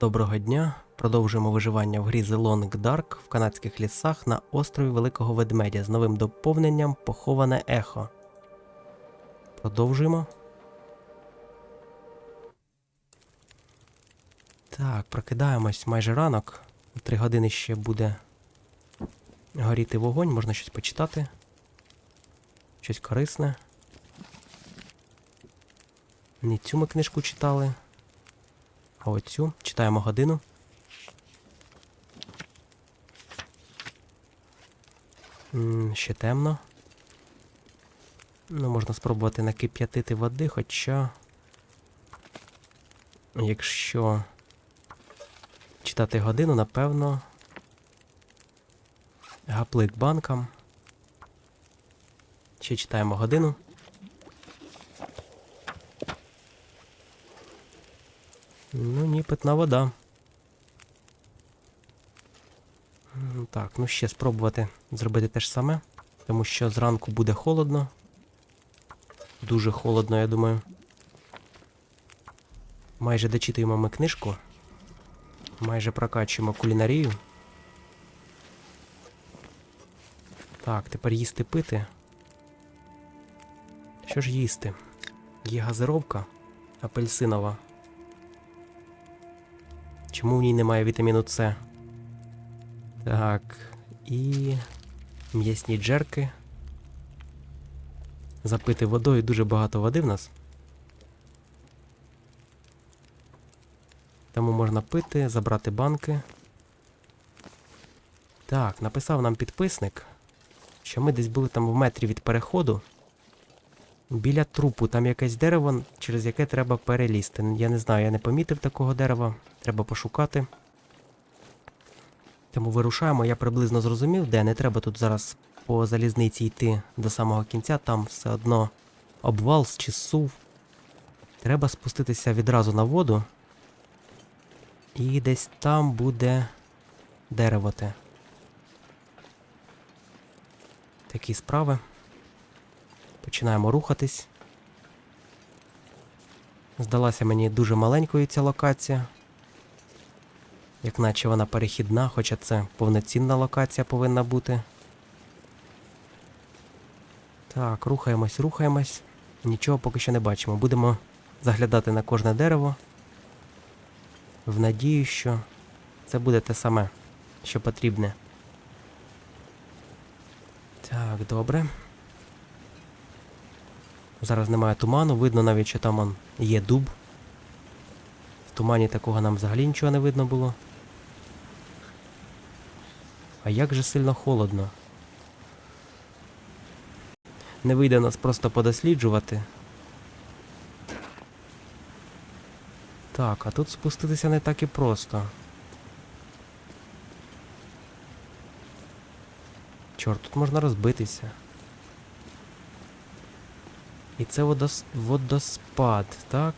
Доброго дня. Продовжуємо виживання в грі The Long Dark в канадських лісах на острові Великого Ведмедя з новим доповненням Поховане ехо. Продовжуємо. Так, прокидаємось майже ранок. Три години ще буде горіти вогонь, можна щось почитати. Щось корисне. Не цю ми книжку читали. А оцю читаємо годину. Ще темно. Ну, можна спробувати накип'ятити води, хоча. Якщо читати годину, напевно. Гаплик банкам. Ще читаємо годину. Ну, ні, питна вода. Так, ну ще спробувати зробити те ж саме, тому що зранку буде холодно. Дуже холодно, я думаю. Майже дочитуємо ми книжку. Майже прокачуємо кулінарію. Так, тепер їсти пити. Що ж їсти? Є газировка апельсинова. Чому в ній немає вітаміну С? Так. І. М'ясні джерки. Запити водою дуже багато води в нас. Тому можна пити, забрати банки. Так, написав нам підписник, що ми десь були там в метрі від переходу. Біля трупу там якесь дерево, через яке треба перелізти. Я не знаю, я не помітив такого дерева. Треба пошукати. Тому вирушаємо, я приблизно зрозумів, де не треба тут зараз по залізниці йти до самого кінця, там все одно обвал чи сув. Треба спуститися відразу на воду. І десь там буде дерево те. Такі справи. Починаємо рухатись. Здалася мені дуже маленькою ця локація. Як наче вона перехідна, хоча це повноцінна локація повинна бути. Так, рухаємось, рухаємось. Нічого поки що не бачимо. Будемо заглядати на кожне дерево. В надію, що це буде те саме, що потрібне. Так, добре. Зараз немає туману, видно навіть, що там є дуб. В тумані такого нам взагалі нічого не видно було. А як же сильно холодно. Не вийде нас просто подосліджувати. Так, а тут спуститися не так і просто. Чорт, тут можна розбитися. І це водос... водоспад, так?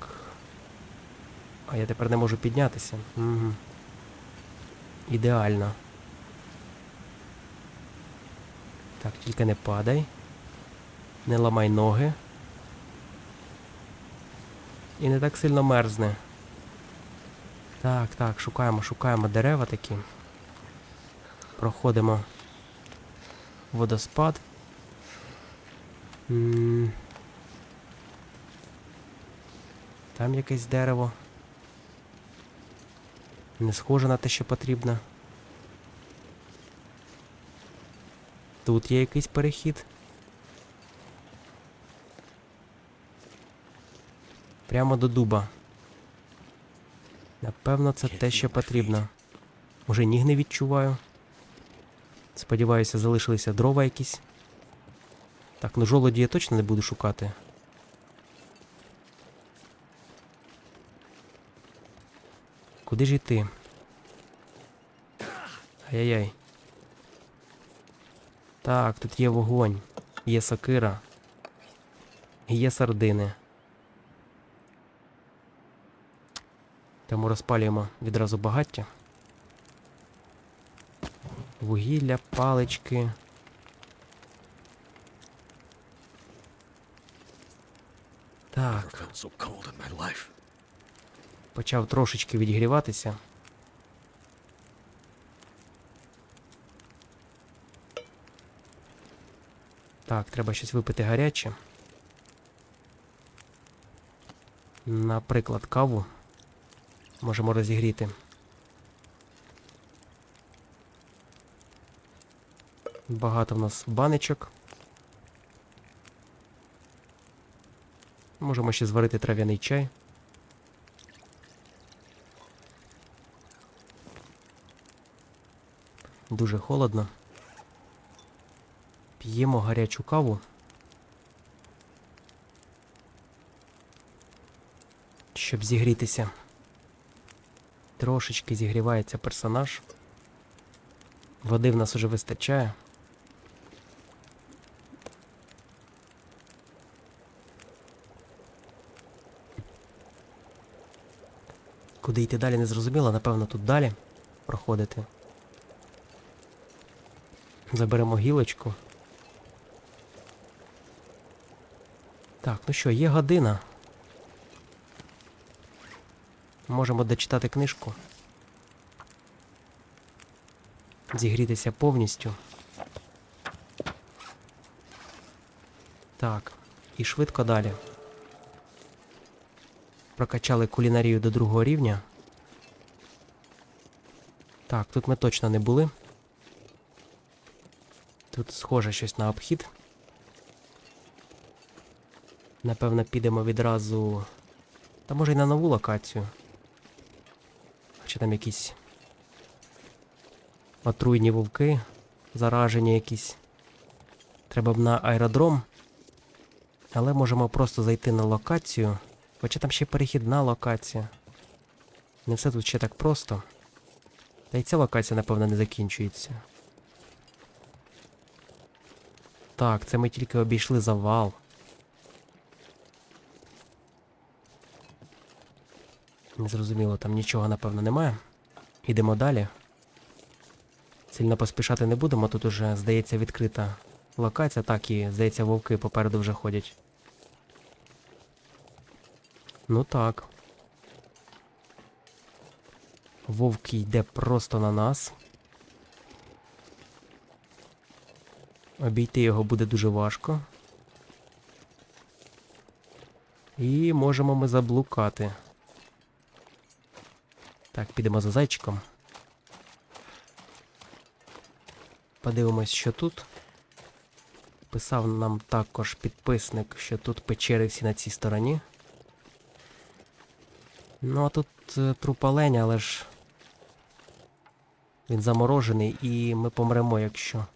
А я тепер не можу піднятися. Угу. Ідеально. Так, тільки не падай. Не ламай ноги. І не так сильно мерзне. Так, так, шукаємо, шукаємо дерева такі. Проходимо водоспад. М, Там якесь дерево. Не схоже на те, що потрібно. Тут є якийсь перехід. Прямо до дуба. Напевно, це те, що потрібно. Уже ніг не відчуваю. Сподіваюся, залишилися дрова якісь. Так, ну жолоді я точно не буду шукати. Куди ж йти? Ай-яй-яй. Так, тут є вогонь, є сокира. Є сардини. Тому розпалюємо відразу багаття. Вугілля, палички. Так, Почав трошечки відігріватися. Так, треба щось випити гаряче. Наприклад, каву. Можемо розігріти. Багато в нас баночок. Можемо ще зварити трав'яний чай. Дуже холодно. П'ємо гарячу каву. Щоб зігрітися. Трошечки зігрівається персонаж. Води в нас уже вистачає. Куди йти далі не зрозуміло, напевно, тут далі проходити. Заберемо гілочку. Так, ну що, є година. Можемо дочитати книжку. Зігрітися повністю. Так, і швидко далі. Прокачали кулінарію до другого рівня. Так, тут ми точно не були. Тут схоже щось на обхід. Напевно, підемо відразу. Та може й на нову локацію. Хоча там якісь отруйні вовки, заражені якісь. Треба б на аеродром. Але можемо просто зайти на локацію. Хоча там ще перехідна локація. Не все тут ще так просто. Та й ця локація, напевно, не закінчується. Так, це ми тільки обійшли завал. Незрозуміло, там нічого, напевно, немає. Ідемо далі. Сильно поспішати не будемо, тут уже, здається, відкрита локація, так і, здається, вовки попереду вже ходять. Ну так. Вовк йде просто на нас. Обійти його буде дуже важко. І можемо ми заблукати. Так, підемо за зайчиком. Подивимось, що тут. Писав нам також підписник, що тут печери всі на цій стороні. Ну, а тут е, труп але ж. Він заморожений і ми помремо, якщо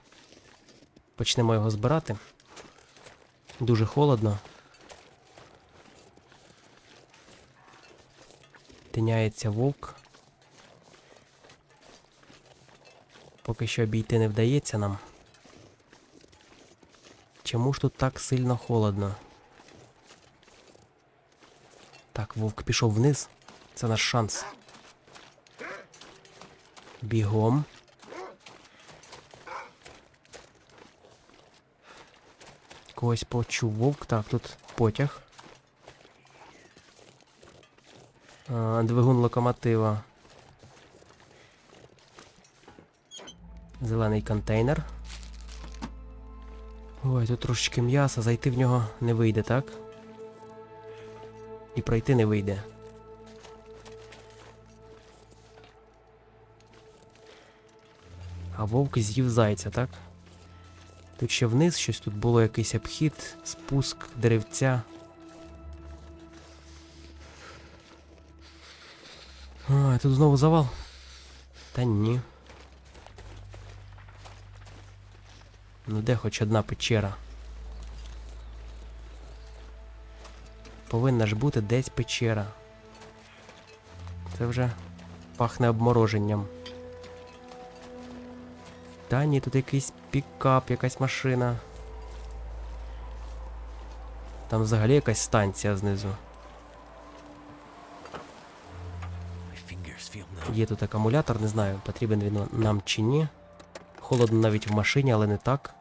почнемо його збирати. Дуже холодно. Тиняється вовк. Поки що обійти не вдається нам. Чому ж тут так сильно холодно? Так, вовк пішов вниз. Це наш шанс. Бігом. Когось почув вовк. Так, тут потяг. А, двигун локомотива. Зелений контейнер. Ой, тут трошечки м'яса, зайти в нього не вийде, так? І пройти не вийде. А вовк з'їв зайця, так? Тут ще вниз щось тут було якийсь обхід, спуск, деревця. А, тут знову завал. Та ні. Ну де хоч одна печера? Повинна ж бути десь печера. Це вже пахне обмороженням. Та ні, тут якийсь пікап, якась машина. Там взагалі якась станція знизу. Є тут акумулятор, не знаю, потрібен він нам чи ні. Холодно навіть в машині, але не так.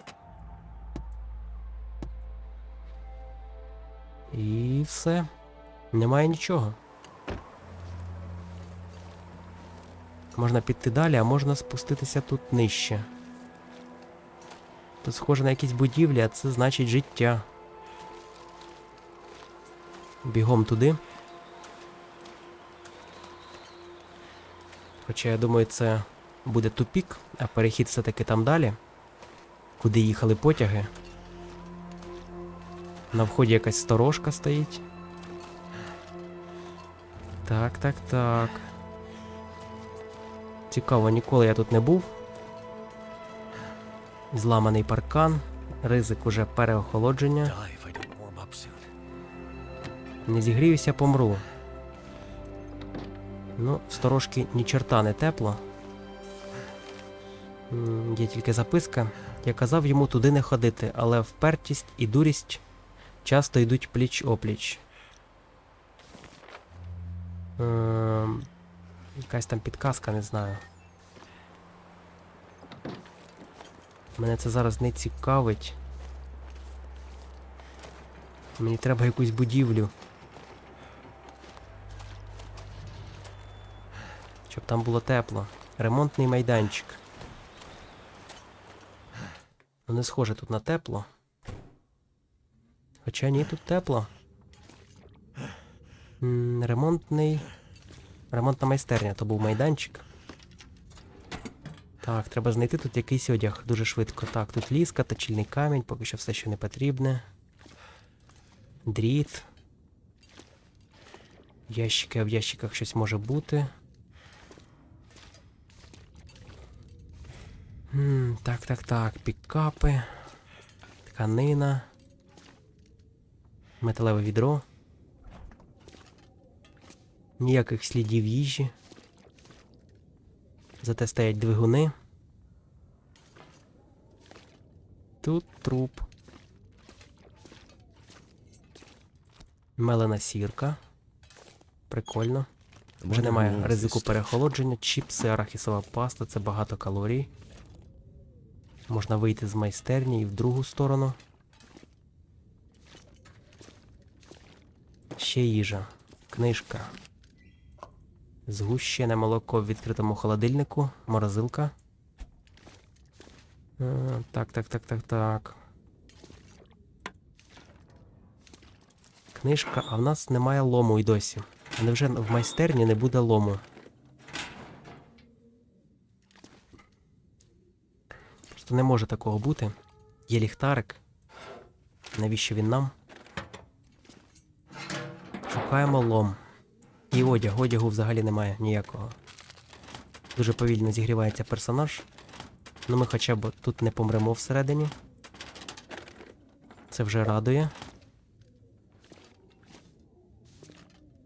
І все. Немає нічого. Можна піти далі, а можна спуститися тут нижче. Тут схоже на якісь будівлі, а це значить життя. Бігом туди. Хоча я думаю, це буде тупік, а перехід все-таки там далі, куди їхали потяги. На вході якась сторожка стоїть. Так, так, так. Цікаво, ніколи я тут не був. Зламаний паркан, ризик уже переохолодження. Не зігріюся, помру. Ну, сторожки ні чорта не тепло. Є тільки записка. Я казав йому туди не ходити, але впертість і дурість часто йдуть пліч опліч. Ем, якась там підказка, не знаю. Мене це зараз не цікавить. Мені треба якусь будівлю. Щоб там було тепло. Ремонтний майданчик. Ну не схоже тут на тепло. Хоча ні, тут тепло. М, ремонтний. Ремонтна майстерня, то був майданчик. Так, треба знайти тут якийсь одяг дуже швидко. Так, тут ліска, точильний камінь, поки що все, що не потрібне. Дріт. Ящики, а в ящиках щось може бути. М, так, так, так. Пікапи. Тканина. Металеве відро. Ніяких слідів їжі. Зате стоять двигуни. Тут труп. Мелена сірка. Прикольно. Вже немає ризику переохолодження, чіпси, арахісова паста це багато калорій. Можна вийти з майстерні і в другу сторону. Ще їжа. Книжка. Згущене молоко в відкритому холодильнику. Морозилка. Е, Так, так, так, так, так. Книжка, а в нас немає лому й досі. Невже в майстерні не буде лому? Просто не може такого бути. Є ліхтарик. Навіщо він нам? Шукаємо лом. І одяг. Одягу взагалі немає ніякого. Дуже повільно зігрівається персонаж. Ну ми хоча б тут не помремо всередині. Це вже радує.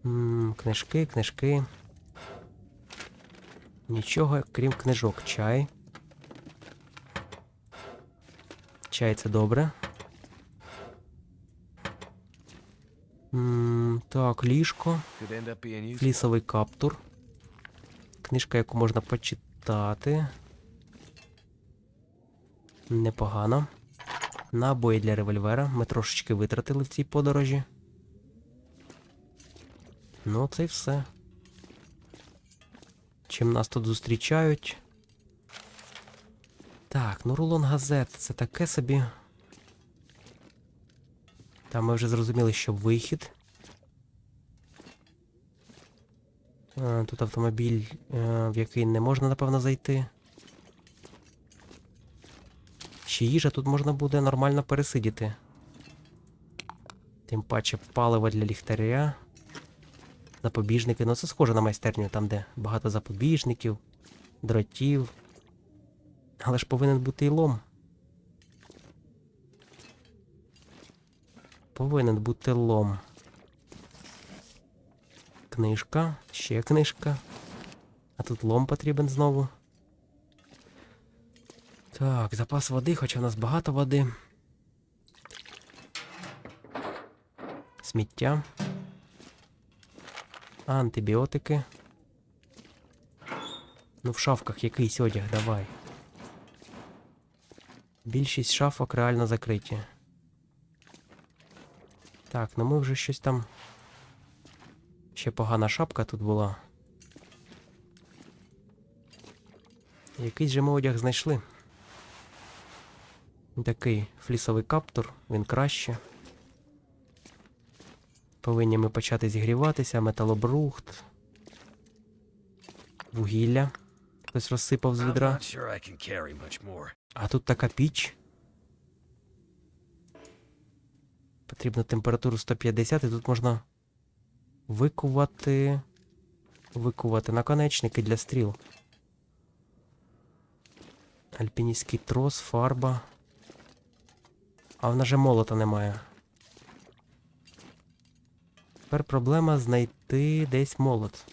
М, книжки, книжки. Нічого, крім книжок. Чай. Чай це добре. М, так, ліжко. Флісовий каптур. Книжка, яку можна почитати. Непогано. Набої для револьвера. Ми трошечки витратили в цій подорожі. Ну, це й все. Чим нас тут зустрічають? Так, ну рулон газет це таке собі. Там ми вже зрозуміли, що вихід. Е, Тут автомобіль, е, в який не можна, напевно, зайти. Ще їжа тут можна буде нормально пересидіти. Тим паче паливо для ліхтаря. Запобіжники. Ну це схоже на майстерню, там, де багато запобіжників, дротів. Але ж повинен бути і лом. Повинен бути лом. Книжка, ще книжка. А тут лом потрібен знову. Так, запас води, хоча в нас багато води. Сміття. Антибіотики. Ну, в шафках якийсь одяг, давай. Більшість шафок реально закриті. Так, ну ми вже щось там. Ще погана шапка тут була. Якийсь же ми одяг знайшли. Такий флісовий каптур, він краще. Повинні ми почати зігріватися, металобрухт. Вугілля. Хтось розсипав з відра. А тут така піч. Потрібно температуру 150, і тут можна викувати. Викувати наконечники для стріл. Альпіністський трос, фарба. А в нас же молота немає. Тепер проблема знайти десь молот.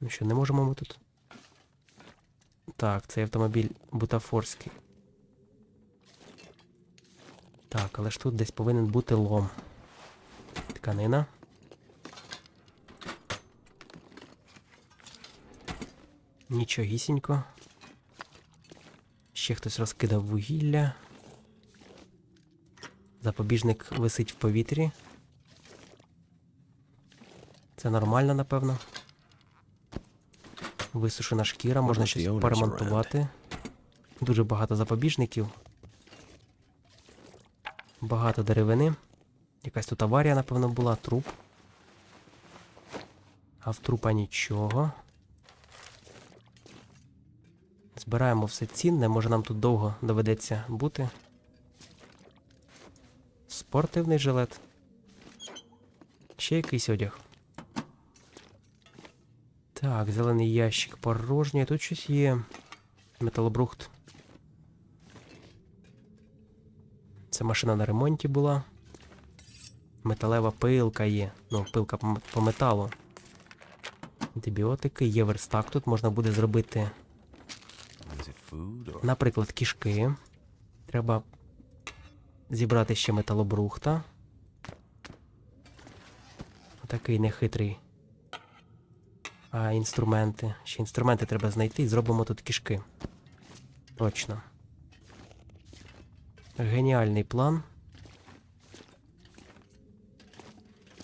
Ну що, не можемо ми тут. Так, цей автомобіль бутафорський. Так, але ж тут десь повинен бути лом. Тканина. Нічогісінько. Ще хтось розкидав вугілля. Запобіжник висить в повітрі. Це нормально, напевно. Висушена шкіра, можна щось поремонтувати. Дуже багато запобіжників. Багато деревини. Якась тут аварія, напевно, була, труп. А в трупа нічого. Збираємо все цінне, може нам тут довго доведеться бути. Спортивний жилет. Ще якийсь одяг. Так, зелений ящик порожній. Тут щось є. Металобрухт. Це машина на ремонті була. Металева пилка є. Ну, пилка по, металу. Антибіотики, є верстак. Тут можна буде зробити, наприклад, кішки. Треба зібрати ще металобрухта. Такий нехитрий. А інструменти. Ще інструменти треба знайти і зробимо тут кішки. Точно. Геніальний план.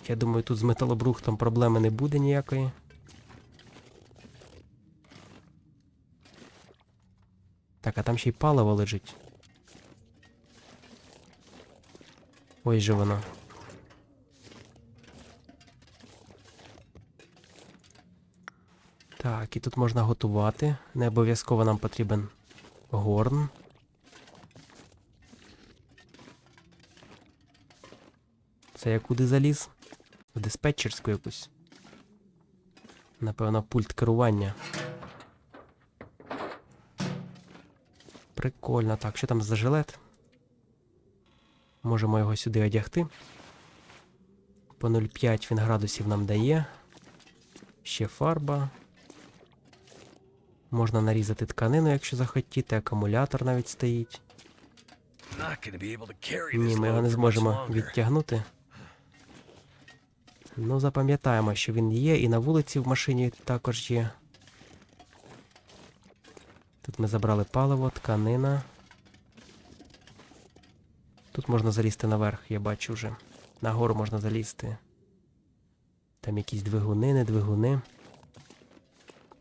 Я думаю, тут з металобрухтом проблеми не буде ніякої. Так, а там ще й паливо лежить. Ось же воно. Так, і тут можна готувати. Не обов'язково нам потрібен горн. Це я куди заліз? В диспетчерську якусь. Напевно, пульт керування. Прикольно. Так, що там за жилет? Можемо його сюди одягти. По 0,5 він градусів нам дає. Ще фарба. Можна нарізати тканину, якщо захотіти, акумулятор навіть стоїть. Ні, ми його не зможемо відтягнути. Ну, запам'ятаємо, що він є, і на вулиці в машині також є. Тут ми забрали паливо, тканина. Тут можна залізти наверх, я бачу вже. Нагору можна залізти. Там якісь двигуни, не двигуни.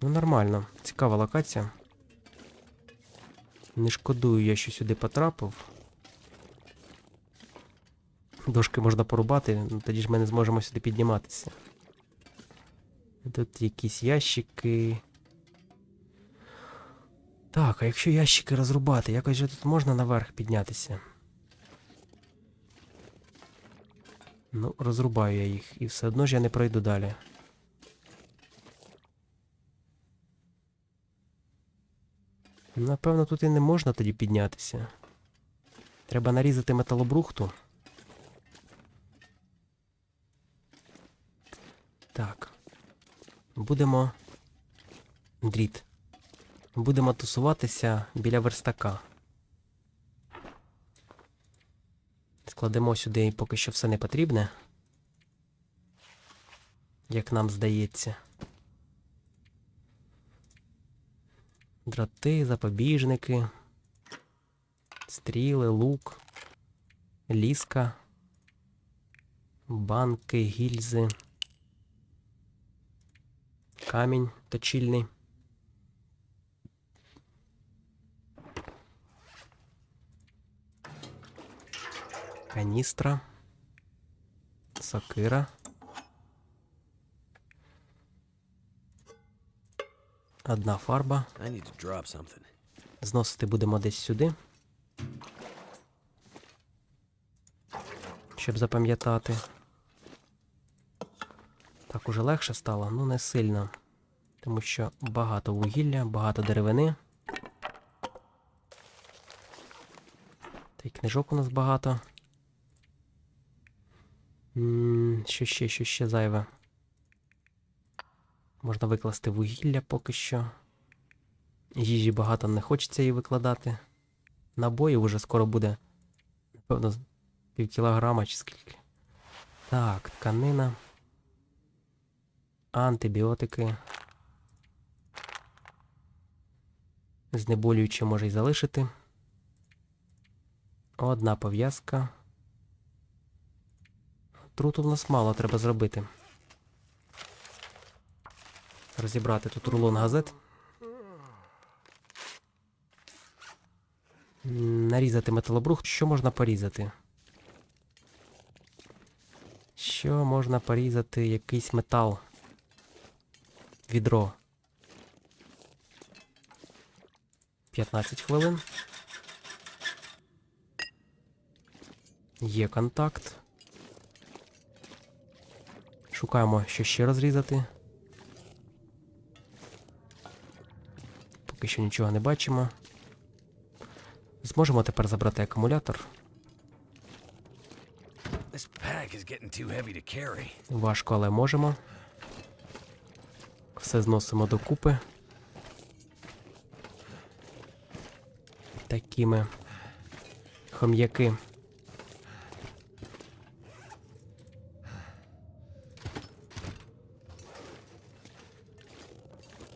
Ну, нормально. Цікава локація. Не шкодую я, що сюди потрапив. Дошки можна порубати, ну, тоді ж ми не зможемо сюди підніматися. Тут якісь ящики. Так, а якщо ящики розрубати, якось же тут можна наверх піднятися. Ну, розрубаю я їх, і все одно ж я не пройду далі. Напевно, тут і не можна тоді піднятися. Треба нарізати металобрухту. Так. Будемо. Дріт. Будемо тусуватися біля верстака. Складемо сюди поки що все не потрібне. Як нам здається. Дроти, запобіжники. Стріли, лук. Ліска. Банки, гільзи. камінь точильний. Каністра. Сокира. Одна фарба. Зносити будемо десь сюди. Щоб запам'ятати. Так уже легше стало, ну не сильно. Тому що багато вугілля, багато деревини. Та й книжок у нас багато. М, Що ще, що ще зайве? Можна викласти вугілля поки що. Їжі багато не хочеться її викладати. Набоїв уже скоро буде. Напевно, пів кілограма чи скільки. Так, тканина. Антибіотики. Знеболююче може й залишити. Одна пов'язка. Труту в нас мало треба зробити. Розібрати тут рулон газет. Нарізати металобрухт. Що можна порізати? Що можна порізати? Якийсь метал. Відро. 15 хвилин. Є контакт. Шукаємо, що ще розрізати. Поки що нічого не бачимо. Зможемо тепер забрати акумулятор. Важко, але можемо. Все зносимо докупи. Такими хом'яки.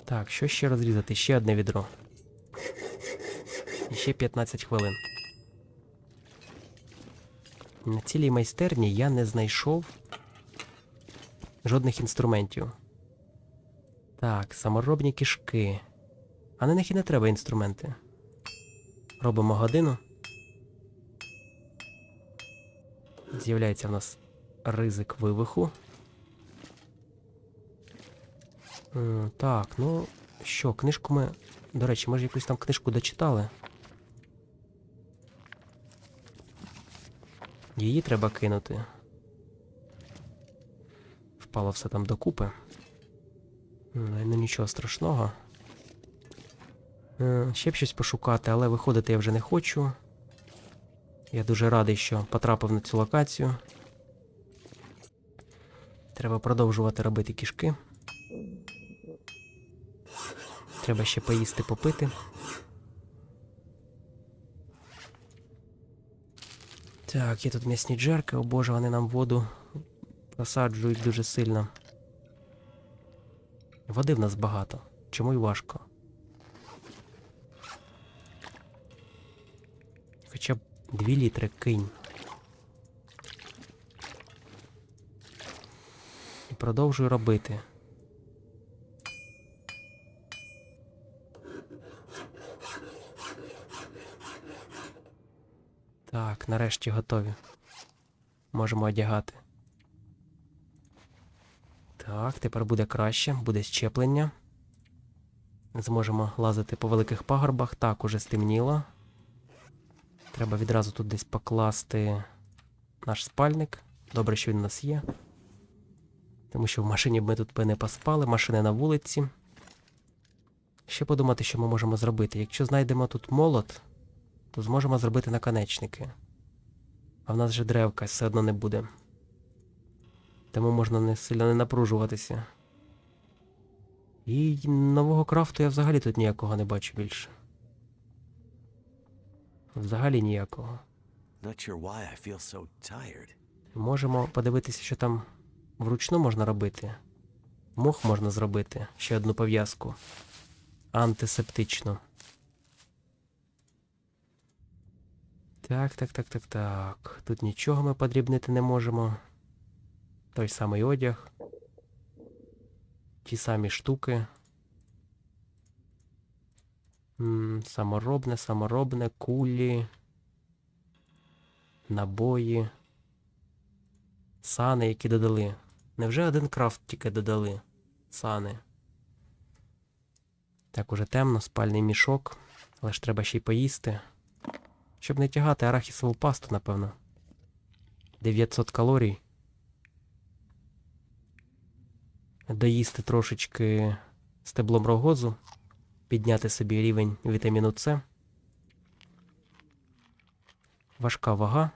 Так, що ще розрізати? Ще одне відро. Ще 15 хвилин. На цілій майстерні я не знайшов жодних інструментів. Так, саморобні кишки. А на них і не треба інструменти. Робимо годину. З'являється в нас ризик вивиху. М, Так, ну що, книжку ми. До речі, ми ж якусь там книжку дочитали. Її треба кинути. Впало все там докупи. Ну нічого страшного. Е, Ще б щось пошукати, але виходити я вже не хочу. Я дуже радий, що потрапив на цю локацію. Треба продовжувати робити кішки. Треба ще поїсти попити. Так, є тут м'ясні джерки, о боже, вони нам воду просаджують дуже сильно. Води в нас багато. Чому й важко? Хоча б 2 літри кинь. І продовжую робити. Так, нарешті готові. Можемо одягати. Так, тепер буде краще, буде щеплення. Зможемо лазити по великих пагорбах. Так, уже стемніло. Треба відразу тут десь покласти наш спальник. Добре, що він у нас є. Тому що в машині б ми тут би не поспали, машини на вулиці. Ще подумати, що ми можемо зробити. Якщо знайдемо тут молот, то зможемо зробити наконечники. А в нас же древка все одно не буде. Тому можна не сильно не напружуватися. І нового крафту я взагалі тут ніякого не бачу більше. Взагалі ніякого. Можемо подивитися, що там вручну можна робити. Мох можна зробити. Ще одну пов'язку. Антисептичну. Так, так, так, так, так. Тут нічого ми подрібнити не можемо. Той самий одяг. Ті самі штуки. М, саморобне, саморобне, кулі. Набої. Сани, які додали. Невже один крафт тільки додали? Сани. Так, уже темно, спальний мішок. Але ж треба ще й поїсти. Щоб не тягати арахісову пасту, напевно. 900 калорій. Доїсти трошечки стеблом рогозу. Підняти собі рівень вітаміну С. Важка вага.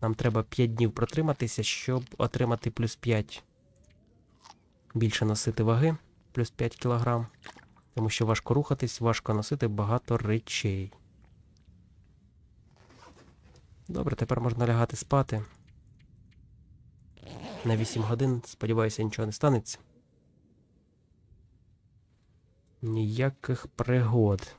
Нам треба 5 днів протриматися, щоб отримати плюс 5. Більше носити ваги, плюс 5 кілограм. Тому що важко рухатись, важко носити багато речей. Добре, тепер можна лягати спати. На 8 годин, сподіваюся, нічого не станеться. Ніяких пригод.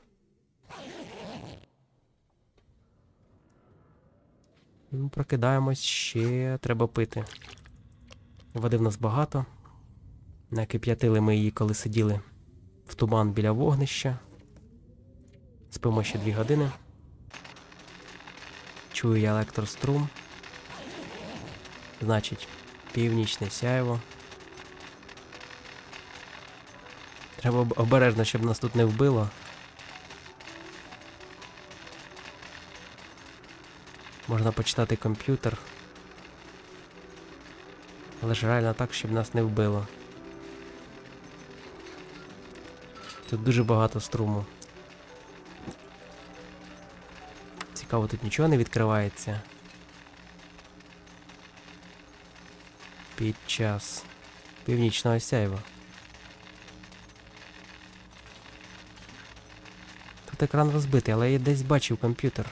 Ну, прокидаємось ще треба пити. Води в нас багато. Накип'ятили ми її, коли сиділи в туман біля вогнища. Спимо ще дві години. Чую я електрострум. Значить, північне сяйво. Треба обережно, щоб нас тут не вбило. Можна почитати комп'ютер. Але ж реально так, щоб нас не вбило. Тут дуже багато струму. Цікаво, тут нічого не відкривається. Під час північного сяйва. Тут екран розбитий, але я десь бачив комп'ютер.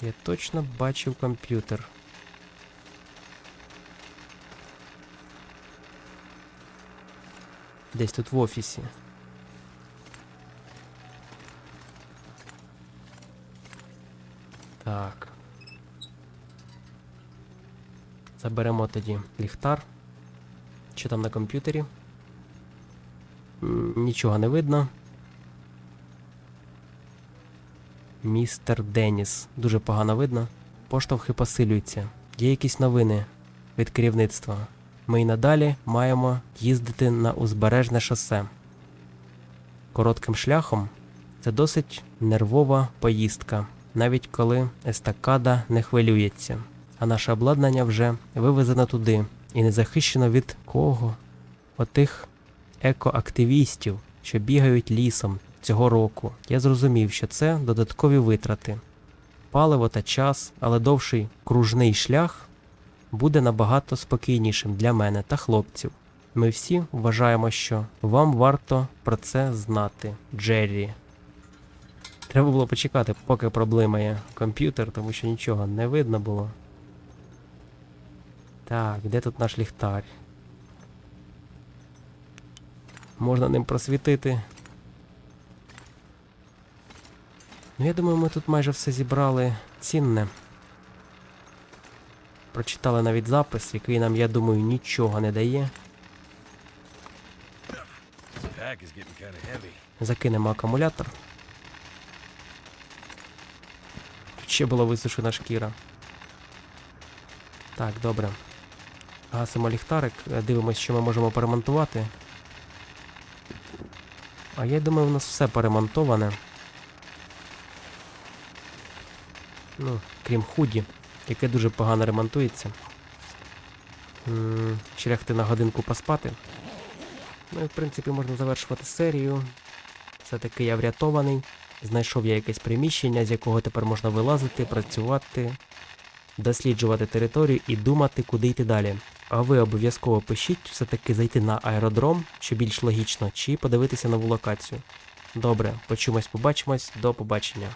Я точно бачив комп'ютер. Десь тут в офісі. Заберемо тоді ліхтар. Що там на комп'ютері? Нічого не видно. Містер Деніс. Дуже погано видно. Поштовхи посилюються. Є якісь новини від керівництва. Ми й надалі маємо їздити на узбережне шосе. Коротким шляхом це досить нервова поїздка, навіть коли естакада не хвилюється. А наше обладнання вже вивезено туди і не захищено від кого? Отих екоактивістів, що бігають лісом цього року. Я зрозумів, що це додаткові витрати. Паливо та час, але довший кружний шлях буде набагато спокійнішим для мене та хлопців. Ми всі вважаємо, що вам варто про це знати, Джеррі. Треба було почекати, поки проблемає комп'ютер, тому що нічого не видно було. Так, де тут наш ліхтар? Можна ним просвітити. Ну, я думаю, ми тут майже все зібрали цінне. Прочитали навіть запис, який нам, я думаю, нічого не дає. Закинемо акумулятор. Тут ще була висушена шкіра. Так, добре. Гасимо ліхтарик, е, дивимось, що ми можемо поремонтувати. А я думаю, у нас все поремонтоване. Ну, крім худі, яке дуже погано ремонтується. М, на годинку поспати. Ну і в принципі можна завершувати серію. Все-таки я врятований. Знайшов я якесь приміщення, з якого тепер можна вилазити, працювати, досліджувати територію і думати, куди йти далі. А ви обов'язково пишіть все-таки зайти на аеродром, що більш логічно, чи подивитися нову локацію. Добре, почумось, побачимось, до побачення.